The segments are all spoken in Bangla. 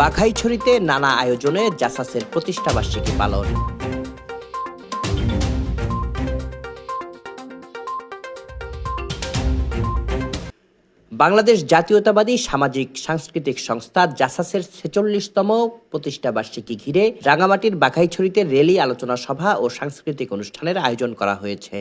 বাঘাইছড়িতে নানা আয়োজনে জাসাসের প্রতিষ্ঠাবার্ষিকী পালন। বাংলাদেশ জাতীয়তাবাদী সামাজিক সাংস্কৃতিক সংস্থা জাসাসের ছেচল্লিশতম প্রতিষ্ঠাবার্ষিকী ঘিরে রাঙামাটির বাঘাইছড়িতে রেলি আলোচনা সভা ও সাংস্কৃতিক অনুষ্ঠানের আয়োজন করা হয়েছে।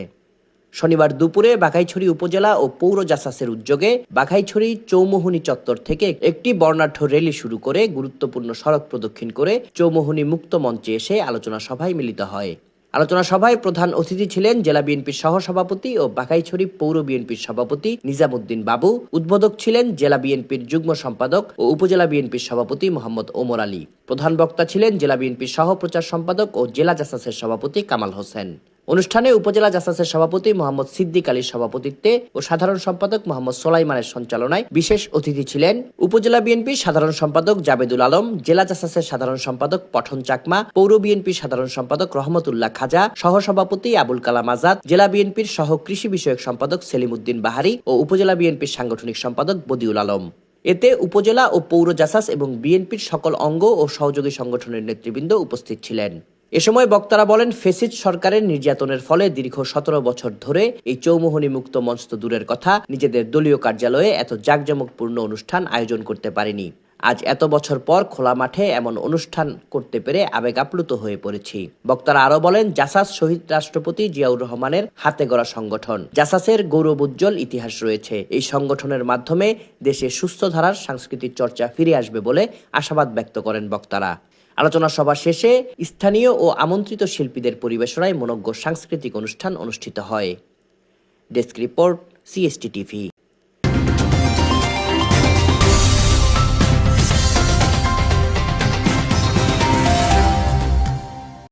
শনিবার দুপুরে বাঘাইছড়ি উপজেলা ও পৌর জাসাসের উদ্যোগে বাঘাইছড়ি চৌমোহনী চত্বর থেকে একটি বর্ণাঢ্য রেলি শুরু করে গুরুত্বপূর্ণ সড়ক প্রদক্ষিণ করে চৌমোহনী মুক্ত মঞ্চে এসে আলোচনা সভায় মিলিত হয়। আলোচনা সভায় প্রধান অতিথি ছিলেন জেলা বিএনপির সহসভাপতি ও বাঘাইছড়ি পৌর বিএনপির সভাপতি নিজামুদ্দিন বাবু। উদ্বোধক ছিলেন জেলা বিএনপির যুগ্ম সম্পাদক ও উপজেলা বিএনপির সভাপতি মোহাম্মদ ওমর আলী। প্রধান বক্তা ছিলেন জেলা বিএনপির সহ প্রচার সম্পাদক ও জেলা জাসাসের সভাপতি কামাল হোসেন। অনুষ্ঠানে উপজেলা জাসাসের সভাপতি মোহাম্মদ সিদ্দিক আলীর সভাপতিত্বে ও সাধারণ সম্পাদক মোহাম্মদ সোলাইমানের সঞ্চালনায় বিশেষ অতিথি ছিলেন উপজেলা বিএনপির সাধারণ সম্পাদক জাবেদুল আলম, জেলা জাসাসের সাধারণ সম্পাদক পঠন চাকমা, পৌর বিএনপির সাধারণ সম্পাদক রহমতুল্লাহ খাজা, সহসভাপতি আবুল কালাম আজাদ, জেলা বিএনপির সহ কৃষি বিষয়ক সম্পাদক সেলিম উদ্দিন বাহারি ও উপজেলা বিএনপির সাংগঠনিক সম্পাদক বদিউল আলম। এতে উপজেলা ও পৌর জাসাস এবং বিএনপির সকল অঙ্গ ও সহযোগী সংগঠনের নেতৃবৃন্দ উপস্থিত ছিলেন। এ সময় বক্তারা বলেন ফেসিস সরকারের নির্যাতনের ফলে দীর্ঘ সতেরো বছর ধরে এই চৌমোহনী মুক্ত মঞ্চ দূরের কথা নিজেদের দলীয় কার্যালয়ে এত জাঁকজমকপূর্ণ অনুষ্ঠান আয়োজন করতে পারেনি। আজ এত বছর পর খোলা মাঠে এমন অনুষ্ঠান করতে পেরে আবেগ আপ্লুত হয়ে পড়েছি। বক্তারা আরও বলেন, জাসাস শহীদ রাষ্ট্রপতি জিয়াউর রহমানের হাতে গড়া সংগঠন। জাসাসের গৌরবোজ্জ্বল ইতিহাস রয়েছে। এই সংগঠনের মাধ্যমে দেশে সুস্থ ধারার সাংস্কৃতিক চর্চা ফিরে আসবে বলে আশাবাদ ব্যক্ত করেন বক্তারা। আলোচনা সভা শেষে স্থানীয় ও আমন্ত্রিত শিল্পীদের পরিবেশনায় মনজ্ঞ সাংস্কৃতিক অনুষ্ঠান অনুষ্ঠিত হয়। Desk report, CST TV.